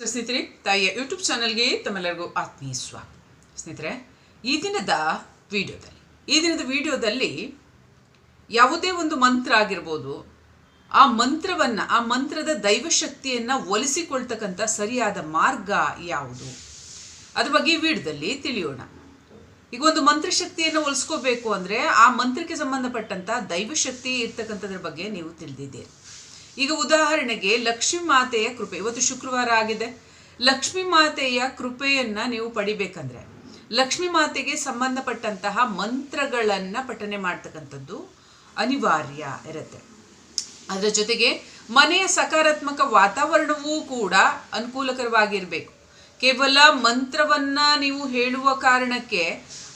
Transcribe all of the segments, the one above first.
ಸ್ನೇಹಿತರೆ, ತಾಯಿಯ ಯೂಟ್ಯೂಬ್ ಚಾನಲ್ಗೆ ತಮ್ಮೆಲ್ಲರಿಗೂ ಆತ್ಮೀಯ ಸ್ವಾಗತ. ಸ್ನೇಹಿತರೆ, ಈ ದಿನದ ವಿಡಿಯೋದಲ್ಲಿ, ಈ ದಿನದ ವಿಡಿಯೋದಲ್ಲಿ ಯಾವುದೇ ಒಂದು ಮಂತ್ರ ಆಗಿರ್ಬೋದು, ಆ ಮಂತ್ರವನ್ನು, ಆ ಮಂತ್ರದ ದೈವಶಕ್ತಿಯನ್ನು ಒಲಿಸಿಕೊಳ್ತಕ್ಕಂಥ ಸರಿಯಾದ ಮಾರ್ಗ ಯಾವುದು? ಅದ್ರ ಬಗ್ಗೆ ಈ ವಿಡಿಯೋದಲ್ಲಿ ತಿಳಿಯೋಣ. ಈಗ ಒಂದು ಮಂತ್ರಶಕ್ತಿಯನ್ನು ಒಲಿಸ್ಕೋಬೇಕು ಅಂದರೆ ಆ ಮಂತ್ರಕ್ಕೆ ಸಂಬಂಧಪಟ್ಟಂಥ ದೈವಶಕ್ತಿ ಇರ್ತಕ್ಕಂಥದ್ರ ಬಗ್ಗೆ ನೀವು ತಿಳಿದಿದ್ದೀರಿ. ಈಗ ಉದಾಹರಣೆಗೆ ಲಕ್ಷ್ಮೀ ಮಾತೆಯ ಕೃಪೆ. ಇವತ್ತು ಶುಕ್ರವಾರ ಆಗಿದೆ. ಲಕ್ಷ್ಮೀ ಮಾತೆಯ ಕೃಪೆಯನ್ನು ನೀವು ಪಡಿಬೇಕಂದ್ರೆ, ಲಕ್ಷ್ಮೀ ಮಾತೆಗೆ ಸಂಬಂಧಪಟ್ಟಂತಹ ಮಂತ್ರಗಳನ್ನು ಪಠನೆ ಮಾಡ್ತಕ್ಕಂಥದ್ದು ಅನಿವಾರ್ಯ ಇರುತ್ತೆ. ಅದರ ಜೊತೆಗೆ ಮನೆಯ ಸಕಾರಾತ್ಮಕ ವಾತಾವರಣವೂ ಕೂಡ ಅನುಕೂಲಕರವಾಗಿರಬೇಕು. ಕೇವಲ ಮಂತ್ರವನ್ನ ನೀವು ಹೇಳುವ ಕಾರಣಕ್ಕೆ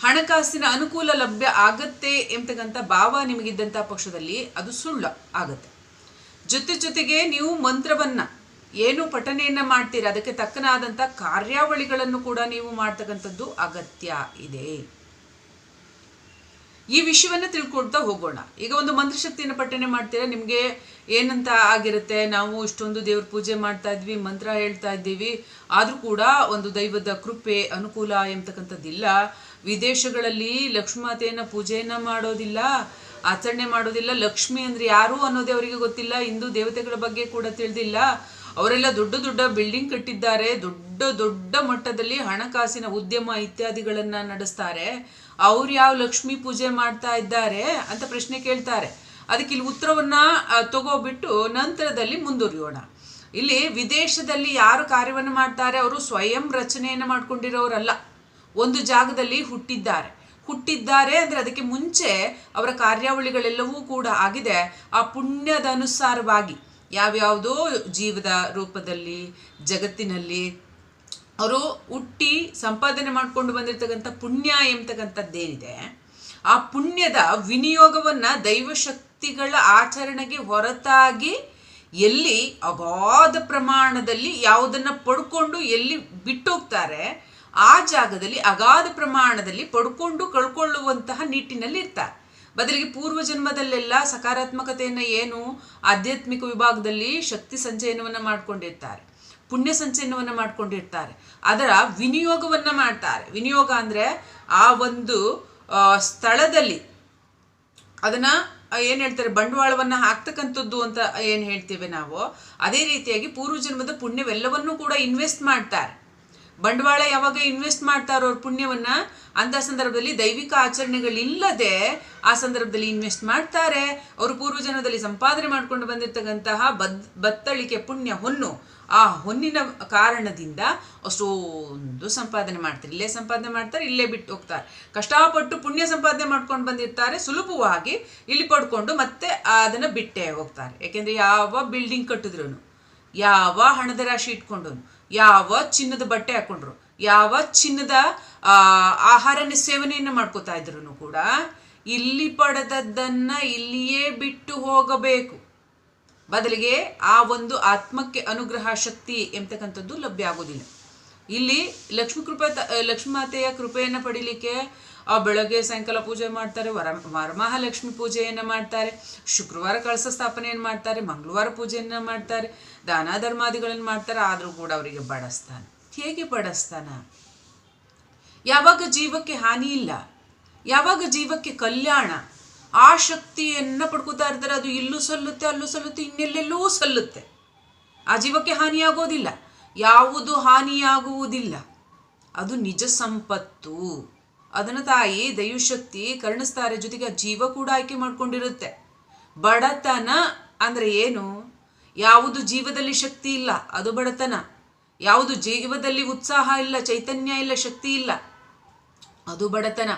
ಹಣಕಾಸಿನ ಅನುಕೂಲ ಲಭ್ಯ ಆಗತ್ತೆ ಎಂಬತಕ್ಕಂಥ ಭಾವ ನಿಮಗಿದ್ದಂಥ ಪಕ್ಷದಲ್ಲಿ ಅದು ಸುಳ್ಳು ಆಗತ್ತೆ. ಜೊತೆ ಜೊತೆಗೆ ನೀವು ಮಂತ್ರವನ್ನ, ಏನು ಪಠನೆಯನ್ನ ಮಾಡ್ತೀರ, ಅದಕ್ಕೆ ತಕ್ಕನಾದಂಥ ಕಾರ್ಯಾವಳಿಗಳನ್ನು ಕೂಡ ನೀವು ಮಾಡ್ತಕ್ಕಂಥದ್ದು ಅಗತ್ಯ ಇದೆ. ಈ ವಿಷಯವನ್ನ ತಿಳ್ಕೊಳ್ತಾ ಹೋಗೋಣ. ಈಗ ಒಂದು ಮಂತ್ರಶಕ್ತಿಯನ್ನು ಪಠನೆ ಮಾಡ್ತೀರಾ, ನಿಮಗೆ ಏನಂತ ಆಗಿರುತ್ತೆ, ನಾವು ಇಷ್ಟೊಂದು ದೇವ್ರ ಪೂಜೆ ಮಾಡ್ತಾ ಇದ್ವಿ, ಮಂತ್ರ ಹೇಳ್ತಾ ಇದ್ದೀವಿ, ಆದರೂ ಕೂಡ ಒಂದು ದೈವದ ಕೃಪೆ ಅನುಕೂಲ ಎಂಬತಕ್ಕಂಥದ್ದಿಲ್ಲ. ವಿದೇಶಗಳಲ್ಲಿ ಲಕ್ಷ್ಮಾತೆಯನ್ನು ಪೂಜೆಯನ್ನ ಮಾಡೋದಿಲ್ಲ ಆಚರಣೆ ಮಾಡೋದಿಲ್ಲ. ಲಕ್ಷ್ಮಿ ಅಂದ್ರೆ ಯಾರು ಅನ್ನೋದೇ ಅವರಿಗೆ ಗೊತ್ತಿಲ್ಲ. ಹಿಂದೂ ದೇವತೆಗಳ ಬಗ್ಗೆ ಕೂಡ ತಿಳಿದಿಲ್ಲ. ಅವರೆಲ್ಲ ದೊಡ್ಡ ದೊಡ್ಡ ಬಿಲ್ಡಿಂಗ್ ಕಟ್ಟಿದ್ದಾರೆ. ದೊಡ್ಡ ದೊಡ್ಡ ಮಟ್ಟದಲ್ಲಿ ಹಣಕಾಸಿನ ಉದ್ಯಮ ಇತ್ಯಾದಿಗಳನ್ನ ನಡೆಸ್ತಾರೆ. ಅವ್ರು ಯಾವ ಲಕ್ಷ್ಮಿ ಪೂಜೆ ಮಾಡ್ತಾ ಇದ್ದಾರೆ ಅಂತ ಪ್ರಶ್ನೆ ಕೇಳ್ತಾರೆ. ಅದಕ್ಕೆ ಇಲ್ಲಿ ಉತ್ತರವನ್ನ ತಗೋಬಿಟ್ಟು ನಂತರದಲ್ಲಿ ಮುಂದುವರಿಯೋಣ. ಇಲ್ಲಿ ವಿದೇಶದಲ್ಲಿ ಯಾರು ಕಾರ್ಯವನ್ನು ಮಾಡ್ತಾರೆ? ಅವರು ಸ್ವಯಂ ರಚನೆಯನ್ನು ಮಾಡ್ಕೊಂಡಿರೋರಲ್ಲ. ಒಂದು ಜಾಗದಲ್ಲಿ ಹುಟ್ಟಿದ್ದಾರೆ. ಹುಟ್ಟಿದ್ದಾರೆ ಅಂದರೆ ಅದಕ್ಕೆ ಮುಂಚೆ ಅವರ ಕಾರ್ಯಾವಳಿಗಳೆಲ್ಲವೂ ಕೂಡ ಆಗಿದೆ. ಆ ಪುಣ್ಯದ ಅನುಸಾರವಾಗಿ ಯಾವ್ಯಾವುದೋ ಜೀವದ ರೂಪದಲ್ಲಿ, ಜಗತ್ತಿನಲ್ಲಿ ಅವರು ಹುಟ್ಟಿ ಸಂಪಾದನೆ ಮಾಡಿಕೊಂಡು ಬಂದಿರತಕ್ಕಂಥ ಪುಣ್ಯ ಎಂಬತಕ್ಕಂಥದ್ದೇನಿದೆ, ಆ ಪುಣ್ಯದ ವಿನಿಯೋಗವನ್ನ ದೈವಶಕ್ತಿಗಳ ಆಚರಣೆಗೆ ಹೊರತಾಗಿ ಎಲ್ಲಿ ಅಗಾಧ ಪ್ರಮಾಣದಲ್ಲಿ ಯಾವುದನ್ನ ಪಡ್ಕೊಂಡು ಎಲ್ಲಿ ಬಿಟ್ಟೋಗ್ತಾರೆ ಆ ಜಾಗದಲ್ಲಿ ಅಗಾಧ ಪ್ರಮಾಣದಲ್ಲಿ ಪಡ್ಕೊಂಡು ಕಳ್ಕೊಳ್ಳುವಂತಹ ನಿಟ್ಟಿನಲ್ಲಿ ಇರ್ತಾರೆ ಬದಲಿಗೆ ಪೂರ್ವ ಜನ್ಮದಲ್ಲೆಲ್ಲ ಸಕಾರಾತ್ಮಕತೆಯನ್ನು ಏನು ಆಧ್ಯಾತ್ಮಿಕ ವಿಭಾಗದಲ್ಲಿ ಶಕ್ತಿ ಸಂಚಯನವನ್ನು ಮಾಡ್ಕೊಂಡಿರ್ತಾರೆ, ಪುಣ್ಯ ಸಂಚಯನವನ್ನು ಮಾಡ್ಕೊಂಡಿರ್ತಾರೆ, ಅದರ ವಿನಿಯೋಗವನ್ನ ಮಾಡ್ತಾರೆ. ವಿನಿಯೋಗ ಅಂದ್ರೆ ಆ ಒಂದು ಸ್ಥಳದಲ್ಲಿ ಅದನ್ನ ಏನು ಹೇಳ್ತಾರೆ, ಬಂಡವಾಳವನ್ನ ಹಾಕ್ತಕ್ಕಂಥದ್ದು ಅಂತ ಏನು ಹೇಳ್ತೇವೆ ನಾವು, ಅದೇ ರೀತಿಯಾಗಿ ಪೂರ್ವ ಜನ್ಮದ ಪುಣ್ಯವೆಲ್ಲವನ್ನೂ ಕೂಡ ಇನ್ವೆಸ್ಟ್ ಮಾಡ್ತಾರೆ. ಬಂಡವಾಳ ಯಾವಾಗ ಇನ್ವೆಸ್ಟ್ ಮಾಡ್ತಾರೋ ಅವ್ರ ಪುಣ್ಯವನ್ನ ಅಂತ ಸಂದರ್ಭದಲ್ಲಿ ದೈವಿಕ ಆಚರಣೆಗಳಿಲ್ಲದೆ ಆ ಸಂದರ್ಭದಲ್ಲಿ ಇನ್ವೆಸ್ಟ್ ಮಾಡ್ತಾರೆ. ಅವರು ಪೂರ್ವಜನ್ಮದಲ್ಲಿ ಸಂಪಾದನೆ ಮಾಡ್ಕೊಂಡು ಬಂದಿರತಕ್ಕಂತಹ ಬದ್, ಬತ್ತಳಿಕೆ ಪುಣ್ಯ ಹೊನ್ನು ಆ ಹೊನ್ನಿನ ಕಾರಣದಿಂದ ಅಷ್ಟೊಂದು ಸಂಪಾದನೆ ಮಾಡ್ತಾರೆ. ಇಲ್ಲೇ ಸಂಪಾದನೆ ಮಾಡ್ತಾರೆ, ಇಲ್ಲೇ ಬಿಟ್ಟು ಹೋಗ್ತಾರೆ. ಕಷ್ಟಪಟ್ಟು ಪುಣ್ಯ ಸಂಪಾದನೆ ಮಾಡ್ಕೊಂಡು ಬಂದಿರ್ತಾರೆ, ಸುಲಭವಾಗಿ ಇಲ್ಲಿ ಪಡ್ಕೊಂಡು ಮತ್ತೆ ಅದನ್ನ ಬಿಟ್ಟೇ ಹೋಗ್ತಾರೆ. ಯಾಕೆಂದ್ರೆ ಯಾವ ಬಿಲ್ಡಿಂಗ್ ಕಟ್ಟಿದ್ರು ಯಾವ ಹಣದ ರಾಶಿ ಇಟ್ಕೊಂಡು ಯಾವ ಚಿನ್ನದ ಬಟ್ಟೆ ಹಾಕೊಂಡ್ರು, ಯಾವ ಚಿನ್ನದ ಆಹಾರ ಆಹಾರನ ಸೇವನೆಯನ್ನು ಮಾಡ್ಕೋತಾ ಇದ್ರು ಕೂಡ ಇಲ್ಲಿ ಪಡೆದದ್ದನ್ನ ಇಲ್ಲಿಯೇ ಬಿಟ್ಟು ಹೋಗಬೇಕು. ಬದಲಿಗೆ ಆ ಒಂದು ಆತ್ಮಕ್ಕೆ ಅನುಗ್ರಹ ಶಕ್ತಿ ಎಂಬತಕ್ಕಂಥದ್ದು ಲಭ್ಯ ಆಗೋದಿಲ್ಲ ಇಲ್ಲಿ ಲಕ್ಷ್ಮೀ ಕೃಪೆ ಲಕ್ಷ್ಮೀ ಮಾತೆಯ ಕೃಪೆಯನ್ನು ಪಡಿಲಿಕ್ಕೆ ಆ ಬೆಳಗ್ಗೆ ಸಾಯಂಕಾಲ ಪೂಜೆ ಮಾಡ್ತಾರೆ, ವರ, ವರಮಹಾಲಕ್ಷ್ಮಿ ಪೂಜೆಯನ್ನು ಮಾಡ್ತಾರೆ, ಶುಕ್ರವಾರ ಕಳಸ ಸ್ಥಾಪನೆಯನ್ನು ಮಾಡ್ತಾರೆ, ಮಂಗಳವಾರ ಪೂಜೆಯನ್ನು ಮಾಡ್ತಾರೆ ದಾನ ಧರ್ಮಾದಿಗಳನ್ನು ಮಾಡ್ತಾರೆ, ಆದರೂ ಕೂಡ ಅವರಿಗೆ ಬಡಸ್ತಾನ. ಹೇಗೆ ಬಡಸ್ತಾನ? ಯಾವಾಗ ಜೀವಕ್ಕೆ ಹಾನಿ ಇಲ್ಲ, ಯಾವಾಗ ಜೀವಕ್ಕೆ ಕಲ್ಯಾಣ, ಆ ಶಕ್ತಿಯನ್ನು ಪಡ್ಕೋತಾ ಇರ್ತಾರೆ, ಅದು ಇಲ್ಲೂ ಸಲ್ಲುತ್ತೆ, ಅಲ್ಲೂ ಸಲ್ಲುತ್ತೆ, ಇನ್ನೆಲ್ಲೆಲ್ಲೂ ಸಲ್ಲುತ್ತೆ. ಆ ಜೀವಕ್ಕೆ ಹಾನಿಯಾಗೋದಿಲ್ಲ ಯಾವುದು ಹಾನಿಯಾಗುವುದಿಲ್ಲ, ಅದು ನಿಜ ಸಂಪತ್ತು. ಅದನ್ನ ತಾಯಿ ದೈವಶಕ್ತಿ ಕರುಣಿಸ್ತಾರೆ ಜೊತೆಗೆ ಜೀವ ಕೂಡ ಆಯ್ಕೆ ಮಾಡ್ಕೊಂಡಿರುತ್ತೆ. ಬಡತನ ಅಂದ್ರೆ ಏನು? ಯಾವುದು ಜೀವದಲ್ಲಿ ಶಕ್ತಿ ಇಲ್ಲ, ಅದು ಬಡತನ. ಯಾವುದು ಜೀವದಲ್ಲಿ ಉತ್ಸಾಹ ಇಲ್ಲ, ಚೈತನ್ಯ ಇಲ್ಲ, ಶಕ್ತಿ ಇಲ್ಲ, ಅದು ಬಡತನ.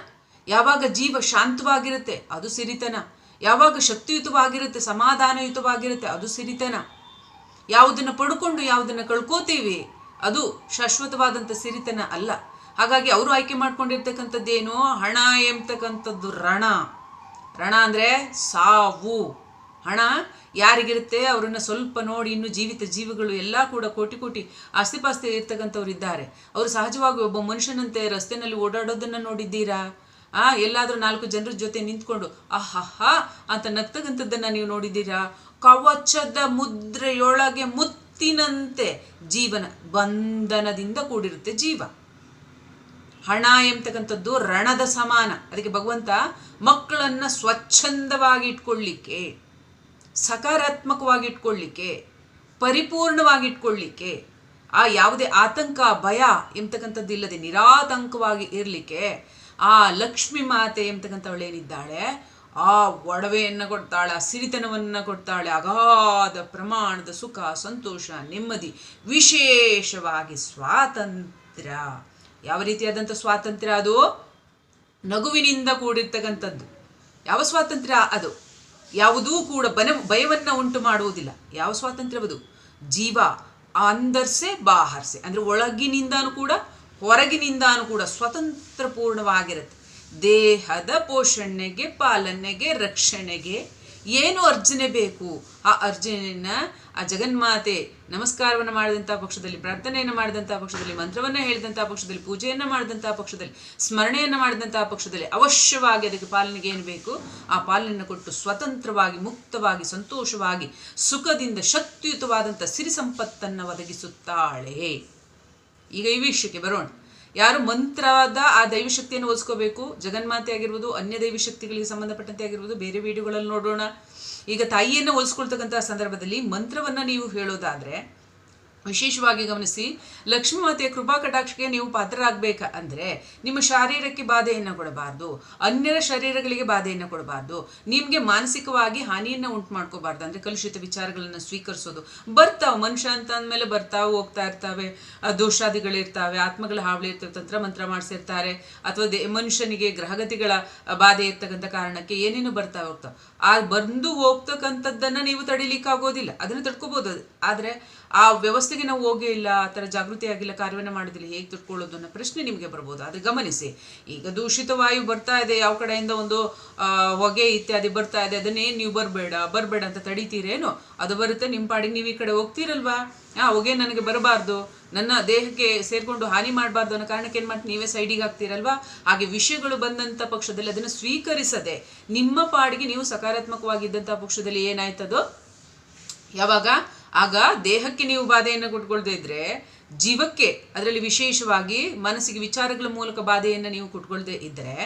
ಯಾವಾಗ ಜೀವ ಶಾಂತವಾಗಿರುತ್ತೆ, ಅದು ಸಿರಿತನ. ಯಾವಾಗ ಶಕ್ತಿಯುತವಾಗಿರುತ್ತೆ, ಸಮಾಧಾನಯುತವಾಗಿರುತ್ತೆ, ಅದು ಸಿರಿತನ. ಯಾವುದನ್ನು ಪಡ್ಕೊಂಡು, ಯಾವುದನ್ನು ಕಳ್ಕೋತೀವಿ, ಅದು ಶಾಶ್ವತವಾದಂಥ ಸಿರಿತನ ಅಲ್ಲ. ಹಾಗಾಗಿ ಅವರು ಆಯ್ಕೆ ಮಾಡ್ಕೊಂಡಿರ್ತಕ್ಕಂಥದ್ದೇನು? ಹಣ ಎಂಬತಕ್ಕಂಥದ್ದು ರಣ ರಣ ಅಂದರೆ ಸಾವು. ಹಣ ಯಾರಿಗಿರುತ್ತೆ? ಅವರನ್ನು ಸ್ವಲ್ಪ ನೋಡಿ ಇನ್ನು ಜೀವಿತ ಜೀವಿಗಳು ಎಲ್ಲ ಕೂಡ ಕೋಟಿ ಕೋಟಿ ಆಸ್ತಿಪಾಸ್ತಿ ಇರ್ತಕ್ಕಂಥವ್ರು ಇದ್ದಾರೆ. ಅವರು ಸಹಜವಾಗಿ ಒಬ್ಬ ಮನುಷ್ಯನಂತೆ ರಸ್ತೆನಲ್ಲಿ ಓಡಾಡೋದನ್ನ ನೋಡಿದ್ದೀರಾ? ಆ, ಎಲ್ಲಾದರೂ ನಾಲ್ಕು ಜನರ ಜೊತೆ ನಿಂತ್ಕೊಂಡು ಆಹಾ ಅಂತ ನಗ್ತಕ್ಕಂಥದ್ದನ್ನು ನೀವು ನೋಡಿದ್ದೀರಾ? ಕವಚದ ಮುದ್ರೆಯೊಳಗೆ ಮುತ್ತಿನಂತೆ ಜೀವನ ಬಂಧನದಿಂದ ಕೂಡಿರುತ್ತೆ ಜೀವ. ಹಣ ಎಂಬತಕ್ಕಂಥದ್ದು ರಣದ ಸಮಾನ. ಅದಕ್ಕೆ ಭಗವಂತ ಮಕ್ಕಳನ್ನು ಸ್ವಚ್ಛಂದವಾಗಿ ಇಟ್ಕೊಳ್ಳಿಕ್ಕೆ, ಸಕಾರಾತ್ಮಕವಾಗಿ ಇಟ್ಕೊಳ್ಳಿಕ್ಕೆ, ಪರಿಪೂರ್ಣವಾಗಿ ಇಟ್ಕೊಳ್ಳಿಕ್ಕೆ, ಆ ಯಾವುದೇ ಆತಂಕ, ಭಯ ಎಂಬತಕ್ಕಂಥದ್ದು ಇಲ್ಲದೆ ನಿರಾತಂಕವಾಗಿ ಇರಲಿಕ್ಕೆ ಆ ಲಕ್ಷ್ಮಿ ಮಾತೆ ಎಂಬತಕ್ಕಂಥವಳೇನಿದ್ದಾಳೆ ಆ ಒಡವೆಯನ್ನು ಕೊಡ್ತಾಳೆ, ಆ ಸಿರಿತನವನ್ನು ಕೊಡ್ತಾಳೆ, ಅಗಾಧ ಪ್ರಮಾಣದ ಸುಖ, ಸಂತೋಷ, ನೆಮ್ಮದಿ, ವಿಶೇಷವಾಗಿ ಸ್ವಾತಂತ್ರ್ಯ. ಯಾವ ರೀತಿಯಾದಂಥ ಸ್ವಾತಂತ್ರ್ಯ ಅದು? ನಗುವಿನಿಂದ ಕೂಡಿರ್ತಕ್ಕಂಥದ್ದು. ಯಾವ ಸ್ವಾತಂತ್ರ್ಯ ಅದು? ಯಾವುದೂ ಕೂಡ ಬನ ಭಯವನ್ನು ಉಂಟು ಮಾಡುವುದಿಲ್ಲ. ಯಾವ ಸ್ವಾತಂತ್ರ್ಯವದು? ಜೀವ ಅಂದರ್ಸೆ ಬಾಹರ್ಸೆ. ಅಂದರೆ ಒಳಗಿನಿಂದಾನು ಕೂಡ ಹೊರಗಿನಿಂದಾನು ಕೂಡ ಸ್ವತಂತ್ರ ಪೂರ್ಣವಾಗಿರುತ್ತೆ. ದೇಹದ ಪೋಷಣೆಗೆ, ಪಾಲನೆಗೆ, ರಕ್ಷಣೆಗೆ ಏನು ಅರ್ಜನೆ ಬೇಕು? ಆ ಅರ್ಜನೆಯನ್ನ ಆ ಜಗನ್ಮಾತೆ ನಮಸ್ಕಾರವನ್ನು ಮಾಡಿದಂಥ ಪಕ್ಷದಲ್ಲಿ, ಪ್ರಾರ್ಥನೆಯನ್ನು ಮಾಡಿದಂಥ ಪಕ್ಷದಲ್ಲಿ, ಮಂತ್ರವನ್ನು ಹೇಳಿದಂಥ ಪಕ್ಷದಲ್ಲಿ, ಪೂಜೆಯನ್ನು ಮಾಡಿದಂಥ ಪಕ್ಷದಲ್ಲಿ, ಸ್ಮರಣೆಯನ್ನು ಮಾಡಿದಂಥ ಪಕ್ಷದಲ್ಲಿ ಅವಶ್ಯವಾಗಿ ಅದಕ್ಕೆ ಪಾಲನೆಗೆ ಏನು ಬೇಕು? ಆ ಪಾಲನೆಯನ್ನು ಕೊಟ್ಟು ಸ್ವತಂತ್ರವಾಗಿ, ಮುಕ್ತವಾಗಿ, ಸಂತೋಷವಾಗಿ, ಸುಖದಿಂದ ಶಕ್ತಿಯುತವಾದಂಥ ಸಿರಿ ಸಂಪತ್ತನ್ನು ಒದಗಿಸುತ್ತಾಳೆ. ಈಗ ಈ ವಿಷಯಕ್ಕೆ ಬರೋಣ. ಯಾರು ಮಂತ್ರದ ಆ ದೈವಶಕ್ತಿಯನ್ನು ಓದಿಸ್ಕೋಬೇಕು? ಜಗನ್ಮಾತೆ ಆಗಿರ್ಬೋದು, ಅನ್ಯ ದೈವಶಕ್ತಿಗಳಿಗೆ ಸಂಬಂಧಪಟ್ಟಂತೆ ಆಗಿರ್ಬೋದು, ಬೇರೆ ವಿಡಿಯೋಗಳಲ್ಲಿ ನೋಡೋಣ. ಈಗ ತಾಯಿಯನ್ನು ಹೋಲಿಸ್ಕೊಳ್ತಕ್ಕಂಥ ಸಂದರ್ಭದಲ್ಲಿ ಮಂತ್ರವನ್ನು ನೀವು ಹೇಳೋದಾದರೆ ವಿಶೇಷವಾಗಿ ಗಮನಿಸಿ, ಲಕ್ಷ್ಮೀ ಮಾತೆಯ ಕೃಪಾ ಕಟಾಕ್ಷಕ್ಕೆ ನೀವು ಪಾತ್ರರಾಗಬೇಕ? ಅಂದರೆ, ನಿಮ್ಮ ಶಾರೀರಕ್ಕೆ ಬಾಧೆಯನ್ನು ಕೊಡಬಾರ್ದು, ಅನ್ಯರ ಶರೀರಗಳಿಗೆ ಬಾಧೆಯನ್ನು ಕೊಡಬಾರ್ದು, ನಿಮಗೆ ಮಾನಸಿಕವಾಗಿ ಹಾನಿಯನ್ನು ಉಂಟು ಮಾಡ್ಕೋಬಾರ್ದು ಅಂದರೆ ಕಲುಷಿತ ವಿಚಾರಗಳನ್ನು ಸ್ವೀಕರಿಸೋದು. ಬರ್ತಾವೆ ಮನುಷ್ಯ ಅಂತ ಅಂದಮೇಲೆ ಬರ್ತಾವೆ ಹೋಗ್ತಾ ಇರ್ತಾವೆ ದೋಷಾದಿಗಳಿರ್ತಾವೆ ಆತ್ಮಗಳ ಹಾವಳಿ ಇರ್ತವೆ, ತಂತ್ರ ಮಂತ್ರ ಮಾಡಿಸಿರ್ತಾರೆ, ಅಥವಾ ದೇ, ಮನುಷ್ಯನಿಗೆ ಗ್ರಹಗತಿಗಳ ಬಾಧೆ ಇರ್ತಕ್ಕಂಥ ಕಾರಣಕ್ಕೆ ಏನೇನು ಬರ್ತಾ ಹೋಗ್ತಾವೆ ಆ ಬಂದು ಹೋಗ್ತಕ್ಕಂಥದ್ದನ್ನು ನೀವು ತಡಿಲಿಕ್ಕಾಗೋದಿಲ್ಲ, ಅದನ್ನು ತಡ್ಕೋಬೋದು. ಆದರೆ ಆ ವ್ಯವಸ್ಥೆಗೆ ನಾವು ಹೋಗೇ ಇಲ್ಲ, ಆ ಥರ ಜಾಗೃತಿ ಆಗಿಲ್ಲ, ಕಾರ್ಯವನ್ನು ಮಾಡೋದಿಲ್ಲ ಹೇಗೆ ತಿಳ್ಕೊಳ್ಳೋದು ಅನ್ನೋ ಪ್ರಶ್ನೆ ನಿಮಗೆ ಬರ್ಬೋದು. ಆದರೆ ಗಮನಿಸಿ, ಈಗ ದೂಷಿತ ವಾಯು ಬರ್ತಾ ಇದೆ, ಯಾವ ಕಡೆಯಿಂದ ಒಂದು ಹೊಗೆ ಇತ್ಯಾದಿ ಬರ್ತಾ ಇದೆ ಅದನ್ನೇ ನೀವು ಬರಬೇಡ ಬರಬೇಡ ಅಂತ ತಡಿತೀರೇನು? ಅದು ಬರುತ್ತೆ, ನಿಮ್ಮ ಪಾಡಿಗೆ ನೀವು ಈ ಕಡೆ ಹೋಗ್ತೀರಲ್ವಾ? ಆ, ಹೊಗೆ ನನಗೆ ಬರಬಾರ್ದು, ನನ್ನ ದೇಹಕ್ಕೆ ಸೇರಿಕೊಂಡು ಹಾನಿ ಮಾಡಬಾರ್ದು ಅನ್ನೋ ಕಾರಣಕ್ಕೆ ಏನು ಮಾಡ್ತೀನಿ ನೀವೇ ಸೈಡಿಗೆ ಹಾಕ್ತೀರಲ್ವಾ? ಹಾಗೆ ವಿಷಯಗಳು ಬಂದಂಥ ಪಕ್ಷದಲ್ಲಿ ಅದನ್ನು ಸ್ವೀಕರಿಸದೆ, ನಿಮ್ಮ ಪಾಡಿಗೆ ನೀವು ಸಕಾರಾತ್ಮಕವಾಗಿದ್ದಂಥ ಪಕ್ಷದಲ್ಲಿ ಏನಾಯ್ತದೋ? ಯಾವಾಗ? ಆಗ ದೇಹಕ್ಕೆ ನೀವು ಬಾಧೆಯನ್ನು ಕೊಟ್ಕೊಳ್ದೇ ಇದ್ರೆ ಜೀವಕ್ಕೆ ಅದರಲ್ಲಿ ವಿಶೇಷವಾಗಿ ಮನಸ್ಸಿಗೆ ವಿಚಾರಗಳ ಮೂಲಕ ಬಾಧೆಯನ್ನು ನೀವು ಕೊಟ್ಕೊಳ್ದೇ ಇದ್ದರೆ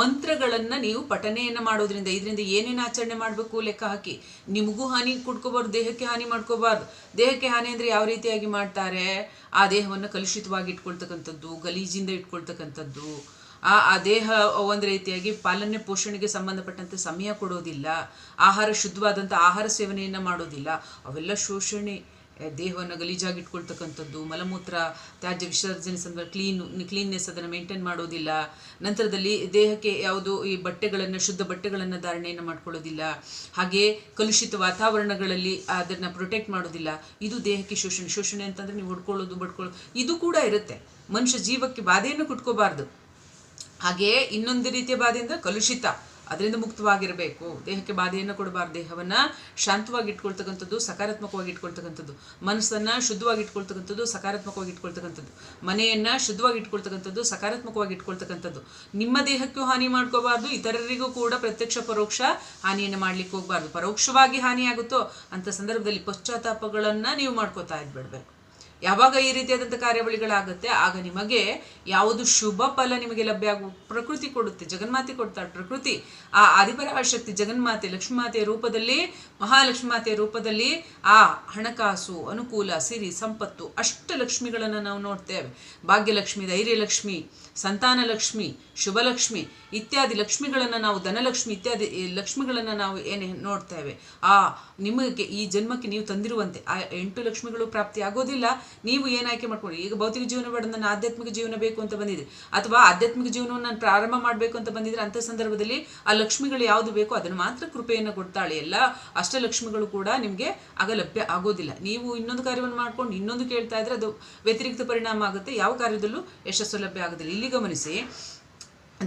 ಮಂತ್ರಗಳನ್ನು ನೀವು ಪಠನೆಯನ್ನು ಮಾಡೋದ್ರಿಂದ, ಇದರಿಂದ ಏನೇನು ಆಚರಣೆ ಮಾಡಬೇಕು ಲೆಕ್ಕ ಹಾಕಿ. ನಿಮಗೂ ಹಾನಿ ಕೊಟ್ಕೋಬಾರ್ದು, ದೇಹಕ್ಕೆ ಹಾನಿ ಮಾಡ್ಕೋಬಾರ್ದು. ದೇಹಕ್ಕೆ ಹಾನಿ ಅಂದರೆ ಯಾವ ರೀತಿಯಾಗಿ ಮಾಡ್ತಾರೆ? ಆ ದೇಹವನ್ನು ಕಲುಷಿತವಾಗಿ ಇಟ್ಕೊಳ್ತಕ್ಕಂಥದ್ದು, ಗಲೀಜಿಂದ ಇಟ್ಕೊಳ್ತಕ್ಕಂಥದ್ದು. ಆ ಆ ದೇಹ ಒಂದು ರೀತಿಯಾಗಿ ಪಾಲನೆ ಪೋಷಣೆಗೆ ಸಂಬಂಧಪಟ್ಟಂತೆ ಸಮಯ ಕೊಡೋದಿಲ್ಲ, ಆಹಾರ ಶುದ್ಧವಾದಂಥ ಆಹಾರ ಸೇವನೆಯನ್ನು ಮಾಡೋದಿಲ್ಲ. ಅವೆಲ್ಲ ಶೋಷಣೆ. ದೇಹವನ್ನು ಗಲೀಜಾಗಿಟ್ಕೊಳ್ತಕ್ಕಂಥದ್ದು ಮಲಮೂತ್ರ ತ್ಯಾಜ್ಯ ವಿಸರ್ಜನೆ ಸಂದರ್ಭ ಕ್ಲೀನ್ ಕ್ಲೀನ್ನೆಸ್ ಅದನ್ನು ಮೇಂಟೈನ್ ಮಾಡೋದಿಲ್ಲ. ನಂತರದಲ್ಲಿ ದೇಹಕ್ಕೆ ಯಾವುದು ಈ ಬಟ್ಟೆಗಳನ್ನು, ಶುದ್ಧ ಬಟ್ಟೆಗಳನ್ನು ಧಾರಣೆಯನ್ನು ಮಾಡ್ಕೊಳ್ಳೋದಿಲ್ಲ. ಹಾಗೆ ಕಲುಷಿತ ವಾತಾವರಣಗಳಲ್ಲಿ ಅದನ್ನು ಪ್ರೊಟೆಕ್ಟ್ ಮಾಡೋದಿಲ್ಲ. ಇದು ದೇಹಕ್ಕೆ ಶೋಷಣೆ. ಶೋಷಣೆ ಅಂತಂದರೆ ನೀವು ಹೊಡ್ಕೊಳ್ಳೋದು, ಬಡ್ಕೊಳ್ಳೋದು. ಇದು ಕೂಡ ಇರುತ್ತೆ. ಮನುಷ್ಯ ಜೀವಕ್ಕೆ ಬಾಧೆಯನ್ನು ಕುಟ್ಕೋಬಾರ್ದು. ಹಾಗೆಯೇ ಇನ್ನೊಂದು ರೀತಿಯ ಬಾಧೆ ಅಂದರೆ ಕಲುಷಿತ. ಅದರಿಂದ ಮುಕ್ತವಾಗಿರಬೇಕು. ದೇಹಕ್ಕೆ ಬಾಧೆಯನ್ನು ಕೊಡಬಾರ್ದು. ದೇಹವನ್ನು ಶಾಂತವಾಗಿ ಇಟ್ಕೊಳ್ತಕ್ಕಂಥದ್ದು, ಸಕಾರಾತ್ಮಕವಾಗಿ ಇಟ್ಕೊಳ್ತಕ್ಕಂಥದ್ದು. ಮನಸ್ಸನ್ನು ಶುದ್ಧವಾಗಿ ಇಟ್ಕೊಳ್ತಕ್ಕಂಥದ್ದು, ಸಕಾರಾತ್ಮಕವಾಗಿ ಇಟ್ಕೊಳ್ತಕ್ಕಂಥದ್ದು. ಮನೆಯನ್ನು ಶುದ್ಧವಾಗಿ ಇಟ್ಕೊಳ್ತಕ್ಕಂಥದ್ದು, ಸಕಾರಾತ್ಮಕವಾಗಿ ಇಟ್ಕೊಳ್ತಕ್ಕಂಥದ್ದು. ನಿಮ್ಮ ದೇಹಕ್ಕೂ ಹಾನಿ ಮಾಡ್ಕೋಬಾರ್ದು. ಇತರರಿಗೂ ಕೂಡ ಪ್ರತ್ಯಕ್ಷ, ಪರೋಕ್ಷ ಹಾನಿಯನ್ನು ಮಾಡ್ಲಿಕ್ಕೆ ಹೋಗಬಾರ್ದು. ಪರೋಕ್ಷವಾಗಿ ಹಾನಿಯಾಗುತ್ತೋ ಅಂಥ ಸಂದರ್ಭದಲ್ಲಿ ಪಶ್ಚಾತ್ತಾಪಗಳನ್ನು ನೀವು ಮಾಡ್ಕೋತಾ ಇದ್ಬಿಡ್ಬೇಕು. ಯಾವಾಗ ಈ ರೀತಿಯಾದಂಥ ಕಾರ್ಯಾವಳಿಗಳಾಗುತ್ತೆ, ಆಗ ನಿಮಗೆ ಯಾವುದು ಶುಭ ಫಲ ನಿಮಗೆ ಲಭ್ಯ ಆಗುವ ಪ್ರಕೃತಿ ಕೊಡುತ್ತೆ, ಜಗನ್ಮಾತೆ ಕೊಡ್ತಾಳೆ. ಪ್ರಕೃತಿ, ಆ ಆದಿಪರಾಶಕ್ತಿ ಜಗನ್ಮಾತೆ, ಲಕ್ಷ್ಮೀಮಾತೆಯ ರೂಪದಲ್ಲಿ ಮಹಾಲಕ್ಷ್ಮಿ ಮಾತೆಯ ರೂಪದಲ್ಲಿ ಆ ಹಣಕಾಸು, ಅನುಕೂಲ, ಸಿರಿ, ಸಂಪತ್ತು ಅಷ್ಟಲಕ್ಷ್ಮಿಗಳನ್ನು ನಾವು ನೋಡ್ತೇವೆ. ಭಾಗ್ಯಲಕ್ಷ್ಮಿ, ಧೈರ್ಯಲಕ್ಷ್ಮಿ ಸಂತಾನ ಲಕ್ಷ್ಮಿ ಶುಭಲಕ್ಷ್ಮಿ ಇತ್ಯಾದಿ ಲಕ್ಷ್ಮಿಗಳನ್ನು ನಾವು, ಧನಲಕ್ಷ್ಮಿ ಇತ್ಯಾದಿ ಲಕ್ಷ್ಮಿಗಳನ್ನು ನಾವು ಏನು ನೋಡ್ತೇವೆ. ಆ, ನಿಮಗೆ ಈ ಜನ್ಮಕ್ಕೆ ನೀವು ತಂದಿರುವಂತೆ, ಆ ಎಂಟು ಲಕ್ಷ್ಮಿಗಳು ಪ್ರಾಪ್ತಿ ಆಗೋದಿಲ್ಲ ನೀವು ಏನು ಆಯ್ಕೆ ಮಾಡ್ಕೊಂಡು ಈಗ ಭೌತಿಕ ಜೀವನ ಬೇಡ, ನನ್ನ ಆಧ್ಯಾತ್ಮಿಕ ಜೀವನ ಬೇಕು ಅಂತ ಬಂದಿದೆ. ಅಥವಾ ಆಧ್ಯಾತ್ಮಿಕ ಜೀವನವನ್ನು ನಾನು ಪ್ರಾರಂಭ ಮಾಡಬೇಕು ಅಂತ ಬಂದಿದ್ರೆ ಅಂಥ ಸಂದರ್ಭದಲ್ಲಿ ಆ ಲಕ್ಷ್ಮಿಗಳು ಯಾವುದು ಬೇಕೋ ಅದನ್ನು ಮಾತ್ರ ಕೃಪೆಯನ್ನು ಕೊಡ್ತಾಳೆ. ಎಲ್ಲ ಅಷ್ಟಲಕ್ಷ್ಮಿಗಳು ಕೂಡ ನಿಮಗೆ ಆಗ ಲಭ್ಯ ಆಗೋದಿಲ್ಲ. ನೀವು ಇನ್ನೊಂದು ಕಾರ್ಯವನ್ನು ಮಾಡ್ಕೊಂಡು ಇನ್ನೊಂದು ಕೇಳ್ತಾ ಇದ್ರೆ ಅದು ವ್ಯತಿರಿಕ್ತ ಪರಿಣಾಮ ಆಗುತ್ತೆ. ಯಾವ ಕಾರ್ಯದಲ್ಲೂ ಯಶಸ್ಸು ಲಭ್ಯ ಆಗೋದಿಲ್ಲ. ಇಲ್ಲಿ ಗಮನಿಸಿ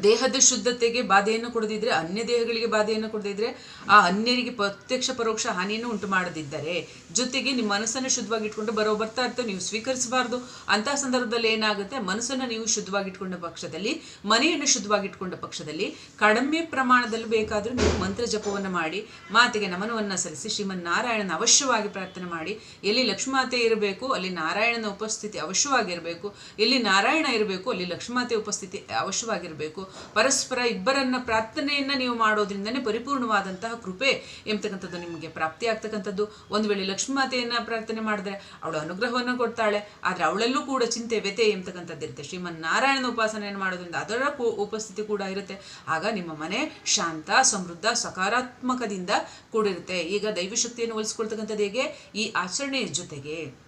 ದೇಹದ ಶುದ್ಧತೆಗೆ ಬಾಧೆಯನ್ನು ಕೊಡದಿದ್ರೆ, ಅನ್ಯ ದೇಹಗಳಿಗೆ ಬಾಧೆಯನ್ನು ಕೊಡದಿದ್ರೆ, ಆ ಅನ್ಯರಿಗೆ ಪ್ರತ್ಯಕ್ಷ ಪರೋಕ್ಷ ಹಾನಿಯನ್ನು ಉಂಟು ಮಾಡದಿದ್ದರೆ, ಜೊತೆಗೆ ನಿಮ್ಮ ಮನಸ್ಸನ್ನು ಶುದ್ಧವಾಗಿ ಇಟ್ಕೊಂಡು ಬರೋ ಬರ್ತಾ ಇರ್ತವೆ ನೀವು ಸ್ವೀಕರಿಸಬಾರ್ದು. ಅಂತಹ ಸಂದರ್ಭದಲ್ಲಿ ಏನಾಗುತ್ತೆ? ಮನಸ್ಸನ್ನು ನೀವು ಶುದ್ಧವಾಗಿ ಇಟ್ಕೊಂಡ ಪಕ್ಷದಲ್ಲಿ, ಮನೆಯನ್ನು ಶುದ್ಧವಾಗಿಟ್ಕೊಂಡ ಪಕ್ಷದಲ್ಲಿ, ಕಡಿಮೆ ಪ್ರಮಾಣದಲ್ಲಿ ಬೇಕಾದರೂ ನೀವು ಮಂತ್ರ ಜಪವನ್ನು ಮಾಡಿ, ಮಾತೆಗೆ ನಮನವನ್ನು ಸಲ್ಲಿಸಿ ಶ್ರೀಮನ್ ನಾರಾಯಣನ ಅವಶ್ಯವಾಗಿ ಪ್ರಾರ್ಥನೆ ಮಾಡಿ, ಎಲ್ಲಿ ಲಕ್ಷ್ಮಾತೆ ಇರಬೇಕು, ಅಲ್ಲಿ ನಾರಾಯಣನ ಉಪಸ್ಥಿತಿ ಅವಶ್ಯವಾಗಿರಬೇಕು ಎಲ್ಲಿ ನಾರಾಯಣ ಇರಬೇಕು, ಅಲ್ಲಿ ಲಕ್ಷ್ಮಾತೆ ಉಪಸ್ಥಿತಿ ಅವಶ್ಯವಾಗಿರಬೇಕು ಪರಸ್ಪರ ಇಬ್ಬರನ್ನ ಪ್ರಾರ್ಥನೆಯನ್ನ ನೀವು ಮಾಡೋದ್ರಿಂದನೇ ಪರಿಪೂರ್ಣವಾದಂತಹ ಕೃಪೆ ಎಂಬತಕ್ಕಂಥದ್ದು ನಿಮಗೆ ಪ್ರಾಪ್ತಿ ಆಗ್ತಕ್ಕಂಥದ್ದು. ಒಂದು ವೇಳೆ ಲಕ್ಷ್ಮೀಮಾತೆಯನ್ನ ಪ್ರಾರ್ಥನೆ ಮಾಡಿದ್ರೆ ಅವಳು ಅನುಗ್ರಹವನ್ನು ಕೊಡ್ತಾಳೆ. ಆದ್ರೆ ಅವಳಲ್ಲೂ ಕೂಡ ಚಿಂತೆ ವ್ಯತೆ ಎಂಬತಕ್ಕಂಥದ್ದು ಇರುತ್ತೆ. ಶ್ರೀಮನ್ ನಾರಾಯಣನ ಉಪಾಸನೆಯನ್ನು ಮಾಡೋದ್ರಿಂದ ಅದರ ಉಪಸ್ಥಿತಿ ಕೂಡ ಇರುತ್ತೆ. ಆಗ ನಿಮ್ಮ ಮನೆ ಶಾಂತ, ಸಮೃದ್ಧ, ಸಕಾರಾತ್ಮಕದಿಂದ ಕೂಡಿರುತ್ತೆ. ಈಗ ದೈವಶಕ್ತಿಯನ್ನು ಒಲಿಸ್ಕೊಳ್ತಕ್ಕಂಥದ್ದು ಹೇಗೆ? ಈ ಆಚರಣೆಯ ಜೊತೆಗೆ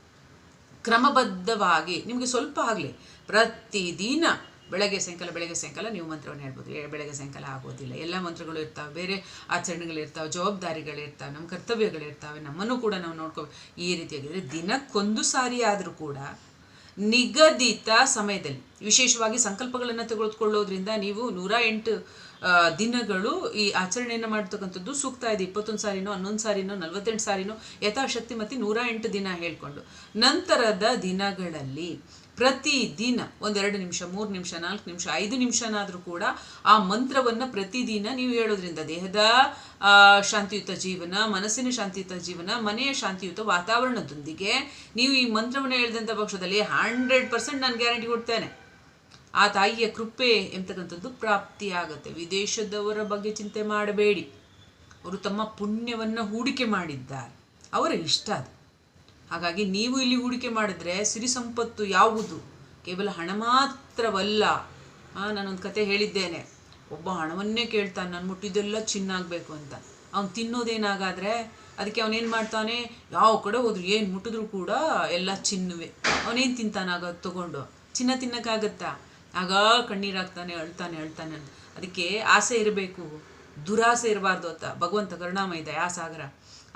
ಕ್ರಮಬದ್ಧವಾಗಿ, ನಿಮಗೆ ಸ್ವಲ್ಪ ಆಗಲಿ, ಪ್ರತಿದಿನ ಬೆಳಗ್ಗೆ ಸಾಯಂಕಾಲ ಬೆಳಗ್ಗೆ ಸಾಯಂಕಾಲ ನೀವು ಮಂತ್ರವನ್ನು ಹೇಳ್ಬೋದು. ಬೆಳಗ್ಗೆ ಸಾಯಂಕಾಲ ಆಗೋದಿಲ್ಲ. ಎಲ್ಲ ಮಂತ್ರಗಳು ಇರ್ತಾವೆ. ಬೇರೆ ಆಚರಣೆಗಳಿರ್ತಾವೆ ಜವಾಬ್ದಾರಿಗಳಿರ್ತಾವೆ ನಮ್ಮ ಕರ್ತವ್ಯಗಳಿರ್ತಾವೆ ನಮ್ಮನ್ನು ಕೂಡ ನಾವು ನೋಡ್ಕೋ ಈ ರೀತಿಯಾಗಿದ್ರೆ ದಿನಕ್ಕೊಂದು ಸಾರಿ ಆದರೂ ಕೂಡ ನಿಗದಿತ ಸಮಯದಲ್ಲಿ, ವಿಶೇಷವಾಗಿ ಸಂಕಲ್ಪಗಳನ್ನು ತೆಗೆದುಕೊಳ್ಳೋದ್ರಿಂದ ನೀವು ನೂರ ಎಂಟು ದಿನಗಳು ಈ ಆಚರಣೆಯನ್ನು ಮಾಡ್ತಕ್ಕಂಥದ್ದು ಸೂಕ್ತ ಇದೆ. ಇಪ್ಪತ್ತೊಂದು ಸಾರಿನೋ, ಹನ್ನೊಂದು ಸಾರಿನೋ, ನಲ್ವತ್ತೆಂಟು ಸಾರಿನೋ ಯಥಾಶಕ್ತಿ ಮತ್ತು ನೂರ ಎಂಟು ದಿನ ಹೇಳ್ಕೊಂಡು ನಂತರದ ದಿನಗಳಲ್ಲಿ ಪ್ರತಿದಿನ, ಒಂದೆರಡು ನಿಮಿಷ, ಮೂರು ನಿಮಿಷ, ನಾಲ್ಕು ನಿಮಿಷ, ಐದು ನಿಮಿಷನಾದರೂ ಕೂಡ ಆ ಮಂತ್ರವನ್ನು ಪ್ರತಿದಿನ ನೀವು ಹೇಳೋದ್ರಿಂದ ದೇಹದ ಶಾಂತಿಯುತ ಜೀವನ, ಮನಸ್ಸಿನ ಶಾಂತಿಯುತ ಜೀವನ, ಮನೆಯ ಶಾಂತಿಯುತ ವಾತಾವರಣದೊಂದಿಗೆ ನೀವು ಈ ಮಂತ್ರವನ್ನು ಹೇಳಿದಂಥ ಪಕ್ಷದಲ್ಲಿ ಹಂಡ್ರೆಡ್ ಪರ್ಸೆಂಟ್ ನಾನು ಗ್ಯಾರಂಟಿ ಕೊಡ್ತೇನೆ. ಆ ತಾಯಿಯ ಕೃಪೆ ಎಂತಕ್ಕಂಥದ್ದು ಪ್ರಾಪ್ತಿಯಾಗತ್ತೆ. ವಿದೇಶದವರ ಬಗ್ಗೆ ಚಿಂತೆ ಮಾಡಬೇಡಿ. ಅವರು ತಮ್ಮ ಪುಣ್ಯವನ್ನು ಹೂಡಿಕೆ ಮಾಡಿದ್ದಾರೆ. ಅವರ ಇಷ್ಟ ಅದು. ಹಾಗಾಗಿ ನೀವು ಇಲ್ಲಿ ಹೂಡಿಕೆ ಮಾಡಿದ್ರೆ ಸಿರಿ ಸಂಪತ್ತು ಯಾವುದು? ಕೇವಲ ಹಣ ಮಾತ್ರವಲ್ಲ. ನಾನೊಂದು ಕತೆ ಹೇಳಿದ್ದೇನೆ. ಒಬ್ಬ ಹಣವನ್ನೇ ಕೇಳ್ತಾನೆ, ನಾನು ಮುಟ್ಟಿದ್ದೆಲ್ಲ ಚಿನ್ನ ಆಗಬೇಕು ಅಂತ. ಅವ್ನು ತಿನ್ನೋದೇನಾಗಾದ್ರೆ ಅದಕ್ಕೆ ಅವನೇನು ಮಾಡ್ತಾನೆ? ಯಾವ ಕಡೆ ಹೋದ್ರು ಏನು ಮುಟ್ಟಿದ್ರು ಕೂಡ ಎಲ್ಲ ಚಿನ್ನವೇ. ಅವನೇನು ತಿಂತಾನಾಗ ತಗೊಂಡು? ಚಿನ್ನ ತಿನ್ನೋಕ್ಕಾಗತ್ತಾ? ಆಗ ಕಣ್ಣೀರಾಗ್ತಾನೆ ಅಳ್ತಾನೆ ಅಳ್ತಾನೆ ಅಂತ. ಅದಕ್ಕೆ ಆಸೆ ಇರಬೇಕು. ದುರಾಸೆ ಇರಬಾರ್ದು ಅಂತ. ಭಗವಂತ ಕರುಣಾಮಯ ಇದೆ ಆ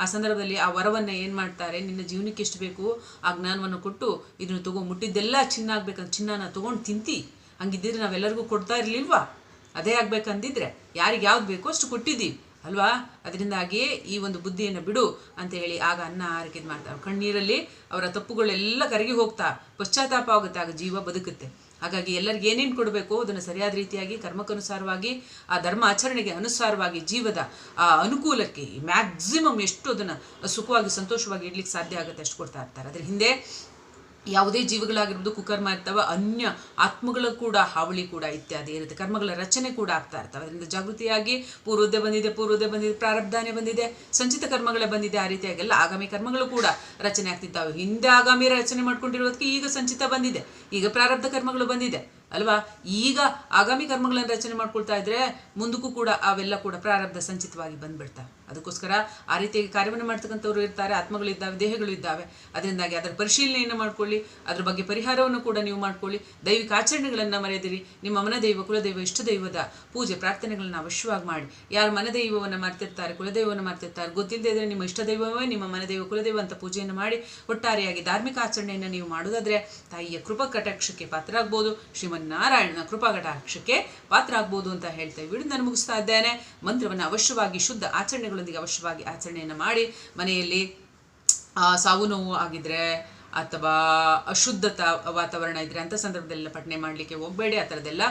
ಸಂದರ್ಭದಲ್ಲಿ ಆ ವರವನ್ನು ಏನು ಮಾಡ್ತಾರೆ? ನಿನ್ನ ಜೀವನಕ್ಕೆ ಎಷ್ಟು ಬೇಕು? ಆ ಜ್ಞಾನವನ್ನು ಕೊಟ್ಟು ಇದನ್ನು ತಗೊಂಡು ಮುಟ್ಟಿದ್ದೆಲ್ಲ ಚಿನ್ನ ಆಗ್ಬೇಕಂತ, ಚಿನ್ನನ ತೊಗೊಂಡು ತಿಂತಿ. ಹಂಗಿದ್ದಿದ್ರೆ ನಾವೆಲ್ಲರಿಗೂ ಕೊಡ್ತಾ ಇರಲಿಲ್ವಾ? ಅದೇ ಆಗ್ಬೇಕಂದಿದ್ರೆ ಯಾರಿಗೆ ಯಾವ್ದು ಬೇಕೋ ಅಷ್ಟು ಕೊಟ್ಟಿದ್ದೀವಿ ಅಲ್ವಾ? ಅದರಿಂದಾಗಿಯೇ ಈ ಒಂದು ಬುದ್ಧಿಯನ್ನು ಬಿಡು ಅಂತ ಹೇಳಿ ಆಗ ಅನ್ನ ಆರೈಕೆ ಮಾಡ್ತಾರೆ ಕಣ್ಣೀರಲ್ಲಿ ಅವರ ತಪ್ಪುಗಳೆಲ್ಲ ಕರಗಿ ಹೋಗ್ತಾ, ಪಶ್ಚಾತ್ತಾಪ ಆಗುತ್ತೆ. ಆಗ ಜೀವ ಬದುಕುತ್ತೆ. ಹಾಗಾಗಿ ಎಲ್ಲರಿಗೆ ಏನೇನು ಕೊಡಬೇಕು, ಅದನ್ನು ಸರಿಯಾದ ರೀತಿಯಾಗಿ, ಕರ್ಮಕ್ಕನುಸಾರವಾಗಿ, ಆ ಧರ್ಮ ಆಚರಣೆಗೆ ಅನುಸಾರವಾಗಿ ಜೀವದ ಆ ಅನುಕೂಲಕ್ಕೆ ಮ್ಯಾಕ್ಸಿಮಮ್ ಎಷ್ಟು ಅದನ್ನು ಸುಖವಾಗಿ, ಸಂತೋಷವಾಗಿ ಇಡ್ಲಿಕ್ಕೆ ಸಾಧ್ಯ ಆಗುತ್ತೆ ಅಷ್ಟು ಕೊಡ್ತಾ ಇರ್ತಾರೆ. ಅದ್ರ ಹಿಂದೆ ಯಾವುದೇ ಜೀವಿಗಳಾಗಿರ್ಬೋದು ಕುಕರ್ಮ ಇರ್ತವೆ, ಅನ್ಯ ಆತ್ಮಗಳ ಕೂಡ, ಹಾವಳಿ ಕೂಡ ಇತ್ಯಾದಿ ಇರುತ್ತೆ. ಕರ್ಮಗಳ ರಚನೆ ಕೂಡ ಆಗ್ತಾ ಇರ್ತವೆ. ಅದರಿಂದ ಜಾಗೃತಿಯಾಗಿ ಪೂರ್ವದ್ದೇ ಬಂದಿದೆ ಪೂರ್ವದ್ದೇ ಬಂದಿದೆ, ಪ್ರಾರಬ್ಧಾನೇ ಬಂದಿದೆ, ಸಂಚಿತ ಕರ್ಮಗಳೇ ಬಂದಿದೆ ಆ ರೀತಿಯಾಗೆಲ್ಲ ಆಗಾಮಿ ಕರ್ಮಗಳು ಕೂಡ ರಚನೆ ಆಗ್ತಿದ್ದಾವೆ. ಹಿಂದೆ ಆಗಾಮಿ ರಚನೆ ಮಾಡ್ಕೊಂಡಿರೋದಕ್ಕೆ ಈಗ ಸಂಚಿತ ಬಂದಿದೆ. ಈಗ ಪ್ರಾರಬ್ಧ ಕರ್ಮಗಳು ಬಂದಿದೆ, ಅಲ್ವಾ? ಈಗ ಆಗಾಮಿ ಕರ್ಮಗಳನ್ನು ರಚನೆ ಮಾಡ್ಕೊಳ್ತಾ ಇದ್ರೆ ಮುಂದಕ್ಕೂ ಕೂಡ ಅವೆಲ್ಲ ಕೂಡ ಪ್ರಾರಬ್ಧ ಸಂಚಿತವಾಗಿ ಬಂದ್ಬಿಡ್ತಾವೆ ಅದಕ್ಕೋಸ್ಕರ ಆ ರೀತಿಯಾಗಿ ಕಾರ್ಯವನ್ನು ಮಾಡ್ತಕ್ಕಂಥವ್ರು ಇರ್ತಾರೆ, ಆತ್ಮಗಳಿದ್ದಾವೆ ದೇಹಗಳು ಇದ್ದಾವೆ ಅದರಿಂದಾಗಿ ಅದರ ಪರಿಶೀಲನೆಯನ್ನು ಮಾಡ್ಕೊಳ್ಳಿ, ಅದ್ರ ಬಗ್ಗೆ ಪರಿಹಾರವನ್ನು ಕೂಡ ನೀವು ಮಾಡ್ಕೊಳ್ಳಿ. ದೈವಿಕ ಆಚರಣೆಗಳನ್ನು ಮರೆಯದಿರಿ. ನಿಮ್ಮ ಮನದೈವ, ಕುಲದೈವ ಇಷ್ಟ ದೈವದ ಪೂಜೆ, ಪ್ರಾರ್ಥನೆಗಳನ್ನು ಅವಶ್ಯವಾಗಿ ಮಾಡಿ. ಯಾರು ಮನದೈವವನ್ನು ಮಾಡ್ತಿರ್ತಾರೆ, ಕುಲದೈವವನ್ನು ಮಾಡ್ತಿರ್ತಾರೆ ಗೊತ್ತಿಲ್ಲದೆ ಇದ್ರೆ ನಿಮ್ಮ ಇಷ್ಟ ದೈವವೇ ನಿಮ್ಮ ಮನದೈವ, ಕುಲದೈವ ಅಂತ ಪೂಜೆಯನ್ನು ಮಾಡಿ ಒಟ್ಟಾರೆಯಾಗಿ ಧಾರ್ಮಿಕ ಆಚರಣೆಯನ್ನು ನೀವು ಮಾಡೋದಾದರೆ ತಾಯಿಯ ಕೃಪಾ ಕಟಾಕ್ಷಕ್ಕೆ ಪಾತ್ರರಾಗ್ಬೋದು. ಶ್ರೀಮನ್ನಾರಾಯಣನ ಕೃಪಾ ಕಟಾಕ್ಷಕ್ಕೆ ಪಾತ್ರ ಆಗ್ಬೋದು ಅಂತ ಹೇಳ್ತೇವೆ ಮುಗಿಸ್ತಾ ಇದ್ದೇನೆ. ಮಂತ್ರವನ್ನು ಅವಶ್ಯವಾಗಿ ಶುದ್ಧ ಆಚರಣೆಗಳೊಂದಿಗೆ ಅವಶ್ಯವಾಗಿ ಆಚರಣೆಯನ್ನು ಮಾಡಿ ಮನೆಯಲ್ಲಿ ಸಾವು ನೋವು ಆಗಿದ್ರೆ ಅಥವಾ ಅಶುದ್ಧತ ವಾತಾವರಣ ಇದ್ರೆ ಅಂತ ಸಂದರ್ಭದಲ್ಲಿ ಪಠನೆ ಮಾಡಲಿಕ್ಕೆ ಹೋಗಬೇಡಿ, ಆ ಥರದ್ದೆಲ್ಲ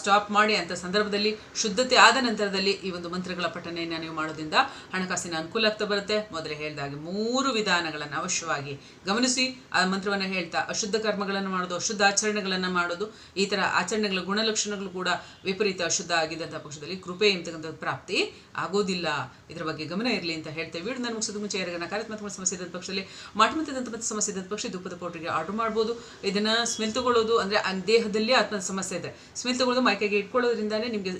ಸ್ಟಾಪ್ ಮಾಡಿ ಅಂತ ಸಂದರ್ಭದಲ್ಲಿ ಶುದ್ಧತೆ ಆದ ನಂತರದಲ್ಲಿ ಈ ಒಂದು ಮಂತ್ರಗಳ ಪಠನೆಯನ್ನು ನೀವು ಮಾಡೋದ್ರಿಂದ ಹಣಕಾಸಿನ ಅನುಕೂಲ ಆಗ್ತಾ ಬರುತ್ತೆ. ಮೊದಲೇ ಹೇಳಿದಾಗೆ ಮೂರು ವಿಧಾನಗಳನ್ನು ಅವಶ್ಯವಾಗಿ ಗಮನಿಸಿ, ಆ ಮಂತ್ರವನ್ನು ಹೇಳ್ತಾ ಅಶುದ್ಧ ಕರ್ಮಗಳನ್ನು ಮಾಡೋದು, ಅಶುದ್ಧ ಆಚರಣೆಗಳನ್ನು ಮಾಡೋದು, ಈ ಥರ ಆಚರಣೆಗಳ ಗುಣಲಕ್ಷಣಗಳು ಕೂಡ ವಿಪರೀತ ಅಶುದ್ಧ ಆಗಿದ್ದಂಥ ಪಕ್ಷದಲ್ಲಿ ಕೃಪೆ ಎಂತಕ್ಕಂಥದ್ದು ಪ್ರಾಪ್ತಿ. ಆಗೋದಿಲ್ಲ. ಇದರ ಬಗ್ಗೆ ಗಮನ ಇರಲಿ ಅಂತ ಹೇಳ್ತೇವೆ ವಿಡಿಯೋ ನಾನು ಮುಗಿಸೋದು ಮುಂಚೆ ಯಾರಿಗೆ ನಕಾರಾತ್ಮಕ ಸಮಸ್ಯೆ ಇದ್ದ ಪಕ್ಷದಲ್ಲಿ ಮಾಟಮಂತ ದಂತ ಸಮಸ್ಯೆ ಇದ್ದ ಪಕ್ಷ ಧೂಪದ ಪೌಡ್ರಿಗೆ ಆರ್ಡರ್ ಮಾಡ್ಬೋದು. ಇದನ್ನ ಸ್ಮೆಲ್ ತಗೊಳ್ಳೋದು ಅಂದರೆ ದೇಹದಲ್ಲಿ ಆತ್ಮದ ಸಮಸ್ಯೆ ಇದೆ. ಸ್ಮೆಲ್ ತಗೊಳ್ಳೋದು ಮೈಕೆಗೆ ಇಟ್ಕೊಳ್ಳೋದ್ರಿಂದಾನೇ ನಿಮಗೆ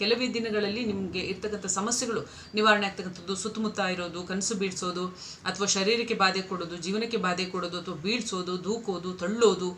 ಕೆಲವೇ ದಿನಗಳಲ್ಲಿ ನಿಮಗೆ ಇರ್ತಕ್ಕಂಥ ಸಮಸ್ಯೆಗಳು ನಿವಾರಣೆ ಆಗ್ತಕ್ಕಂಥದ್ದು. ಸುತ್ತಮುತ್ತ ಇರೋದು, ಕನಸು ಬೀಳ್ಸೋದು, ಅಥವಾ ಶರೀರಕ್ಕೆ ಬಾಧೆ ಕೊಡೋದು, ಜೀವನಕ್ಕೆ ಬಾಧೆ ಕೊಡೋದು, ಅಥವಾ ಬೀಳ್ಸೋದು, ದೂಕೋದು, ತಳ್ಳೋದು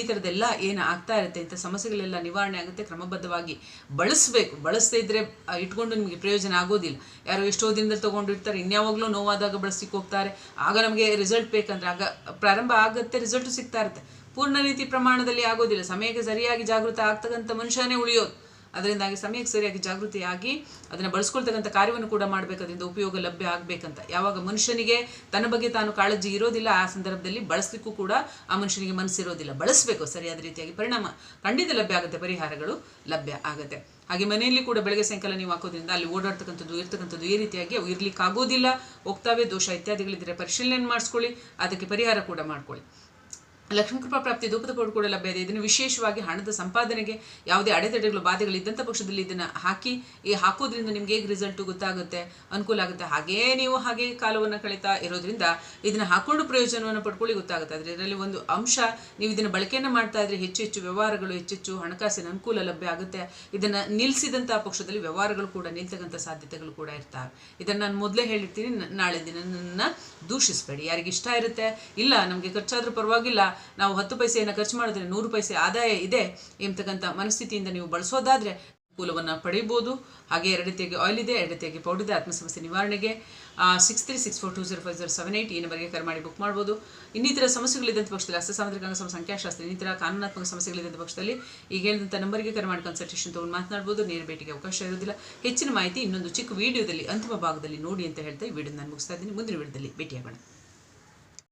ಈ ಥರದ್ದೆಲ್ಲ ಏನು ಆಗ್ತಾ ಇರುತ್ತೆ ಇಂಥ ಸಮಸ್ಯೆಗಳೆಲ್ಲ ನಿವಾರಣೆ ಆಗುತ್ತೆ. ಕ್ರಮಬದ್ಧವಾಗಿ ಬಳಸಬೇಕು. ಬಳಸದೇ ಇದ್ರೆ ಇಟ್ಕೊಂಡು ನಿಮಗೆ ಪ್ರಯೋಜನ ಆಗೋದಿಲ್ಲ. ಯಾರೋ ಎಷ್ಟೋ ದಿನದಲ್ಲಿ ತೊಗೊಂಡಿರ್ತಾರೆ, ಇನ್ಯಾವಾಗಲೂ ನೋವಾದಾಗ ಬಳಸಿಕ್ಕೆ ಹೋಗ್ತಾರೆ. ಆಗ ನಮಗೆ ರಿಸಲ್ಟ್ ಬೇಕಂದ್ರೆ ಆಗ ಪ್ರಾರಂಭ ಆಗುತ್ತೆ ರಿಸಲ್ಟ್ ಸಿಗ್ತಾ ಇರುತ್ತೆ. ಪೂರ್ಣ ರೀತಿ ಪ್ರಮಾಣದಲ್ಲಿ ಆಗೋದಿಲ್ಲ. ಸಮಯಕ್ಕೆ ಸರಿಯಾಗಿ ಜಾಗೃತ ಆಗ್ತಕ್ಕಂಥ ಮನುಷ್ಯನೇ ಉಳಿಯೋದು. ಅದರಿಂದಾಗಿ ಸಮಯಕ್ಕೆ ಸರಿಯಾಗಿ ಜಾಗೃತಿಯಾಗಿ ಅದನ್ನು ಬಳಸ್ಕೊಳ್ತಕ್ಕಂಥ ಕಾರ್ಯವನ್ನು ಕೂಡ ಮಾಡಬೇಕು. ಅದರಿಂದ ಉಪಯೋಗ ಲಭ್ಯ ಆಗಬೇಕಂತ. ಯಾವಾಗ ಮನುಷ್ಯನಿಗೆ ತನ್ನ ಬಗ್ಗೆ ತಾನು ಕಾಳಜಿ ಇರೋದಿಲ್ಲ, ಆ ಸಂದರ್ಭದಲ್ಲಿ ಬಳಸಲಿಕ್ಕೂ ಕೂಡ ಆ ಮನುಷ್ಯನಿಗೆ ಮನಸ್ಸಿರೋದಿಲ್ಲ. ಬಳಸಬೇಕು, ಸರಿಯಾದ ರೀತಿಯಾಗಿ ಪರಿಣಾಮ ಖಂಡಿತ ಲಭ್ಯ ಆಗುತ್ತೆ, ಪರಿಹಾರಗಳು ಲಭ್ಯ ಆಗುತ್ತೆ. ಹಾಗೆ ಮನೆಯಲ್ಲಿ ಕೂಡ ಬೆಳಗ್ಗೆ ಸಾಯಂಕಾಲ ನೀವು ಹಾಕೋದ್ರಿಂದ ಅಲ್ಲಿ ಓಡಾಡ್ತಕ್ಕಂಥದ್ದು, ಇರ್ತಕ್ಕಂಥದ್ದು ಈ ರೀತಿಯಾಗಿ ಅವು ಇರ್ಲಿಕ್ಕೆ ಆಗೋದಿಲ್ಲ ಹೋಗ್ತಾವೆ, ದೋಷ ಇತ್ಯಾದಿಗಳಿದ್ದರೆ ಪರಿಶೀಲನೆ ಮಾಡಿಸ್ಕೊಳ್ಳಿ, ಅದಕ್ಕೆ ಪರಿಹಾರ ಕೂಡ ಮಾಡ್ಕೊಳ್ಳಿ. ಲಕ್ಷ್ಮೀ ಕೃಪಾ ಪ್ರಾಪ್ತಿ, ಧೂಪದ ಕೂಡ ಲಭ್ಯ ಇದೆ. ಇದನ್ನು ವಿಶೇಷವಾಗಿ ಹಣದ ಸಂಪಾದನೆಗೆ ಯಾವುದೇ ಅಡೆತಡೆಗಳು, ಬಾಧೆಗಳು ಇದ್ದಂಥ ಪಕ್ಷದಲ್ಲಿ ಇದನ್ನು ಹಾಕಿ, ಈ ಹಾಕೋದ್ರಿಂದ ನಿಮ್ಗೆ ಹೇಗೆ ರಿಸಲ್ಟು ಗೊತ್ತಾಗುತ್ತೆ, ಅನುಕೂಲ ಆಗುತ್ತೆ, ಹಾಗೇ ನೀವು ಹಾಗೆ ಕಾಲವನ್ನು ಕಳೀತಾ ಇರೋದ್ರಿಂದ ಇದನ್ನು ಹಾಕೊಂಡು ಪ್ರಯೋಜನವನ್ನು ಪಡ್ಕೊಳ್ಳಿ ಗೊತ್ತಾಗುತ್ತೆ. ಆದರೆ ಇದರಲ್ಲಿ ಒಂದು ಅಂಶ, ನೀವು ಇದನ್ನು ಬಳಕೆಯನ್ನು ಮಾಡ್ತಾ ಇದ್ರೆ ಹೆಚ್ಚು ಹೆಚ್ಚು ವ್ಯವಹಾರಗಳು ಹೆಚ್ಚೆಚ್ಚು ಹಣಕಾಸಿನ ಅನುಕೂಲ ಲಭ್ಯ ಆಗುತ್ತೆ. ಇದನ್ನು ನಿಲ್ಲಿಸಿದಂಥ ಪಕ್ಷದಲ್ಲಿ ವ್ಯವಹಾರಗಳು ಕೂಡ ನಿಲ್ತಕ್ಕಂಥ ಸಾಧ್ಯತೆಗಳು ಕೂಡ ಇರ್ತವೆ. ಇದನ್ನು ನಾನು ಮೊದಲೇ ಹೇಳಿರ್ತೀನಿ ನಾಳೆ ದಿನ ನನ್ನ ದೂಷಿಸಬೇಡಿ. ಯಾರಿಗೆ ಇಷ್ಟ ಇರುತ್ತೆ, ಇಲ್ಲ ನಮಗೆ ಖರ್ಚಾದರೂ ಪರವಾಗಿಲ್ಲ, ನಾವು ಹತ್ತು ಪೈಸೆಯನ್ನು ಖರ್ಚು ಮಾಡಿದ್ರೆ ನೂರು ಪೈಸೆ ಆದಾಯ ಇದೆ ಎಂಬತಕ್ಕಂಥ ಮನಸ್ಥಿತಿಯಿಂದ ನೀವು ಬಳಸೋದಾದರೆ ಅನುಕೂಲವನ್ನು ಪಡೆಯಬಹುದು. ಹಾಗೆ ಎರಡ ರೀತಿಯಾಗಿ ಆಯಿಲ್ ಇದೆ, ಎರಡು ರೀತಿಯಾಗಿ ಪೌಡರ್ ಇದೆ. ಆತ್ಮ ಸಮಸ್ಯೆ ನಿವಾರಣೆಗೆ six three six four two zero five zero seven eight ಈ ನಂಬರ್ಗೆ ಕರೆ ಮಾಡಿ ಬುಕ್ ಮಾಡ್ಬೋದು. ಇನ್ನಿತರ ಸಮಸ್ಯೆಗಳಿದ್ದಂಥ ಪಕ್ಷದಲ್ಲಿ ಅಸ್ತ ಸಾಮುದ್ರಿಕ ಅಂಗ ಸಂಖ್ಯಾಶಾಸ್ತ್ರ, ಇನ್ನಿತರ ಕಾನೂನಾತ್ಮಕ ಸಮಸ್ಯೆಗಳಿದ್ದಂಥ ಪಕ್ಷದಲ್ಲಿ ಈಗ ಹೇಳಿದಂಥ ನಂಬರ್ಗೆ ಕರೆ ಮಾಡಿ ಕನ್ಸಲ್ಟೇಷನ್ ತೊಗೊಂಡು ಮಾತನಾಡ್ಬೋದು. ನೇರ ಭೇಟಿಗೆ ಅವಕಾಶ ಇರೋದಿಲ್ಲ ಹೆಚ್ಚಿನ ಮಾಹಿತಿ ಇನ್ನೊಂದು ಚಿಕ್ಕ ವಿಡಿಯೋದಲ್ಲಿ ಅಂತಿಮ ಭಾಗದಲ್ಲಿ ನೋಡಿ ಅಂತ ಹೇಳ್ತಾ ಈ ವಿಡಿಯೋ ನಾನು ಮುಗಿಸ್ತಾ ಇದ್ದೀನಿ. ಮುಂದಿನ ವಿಡಿಯೋದಲ್ಲಿ ಭೇಟಿಯಾಗೋಣ.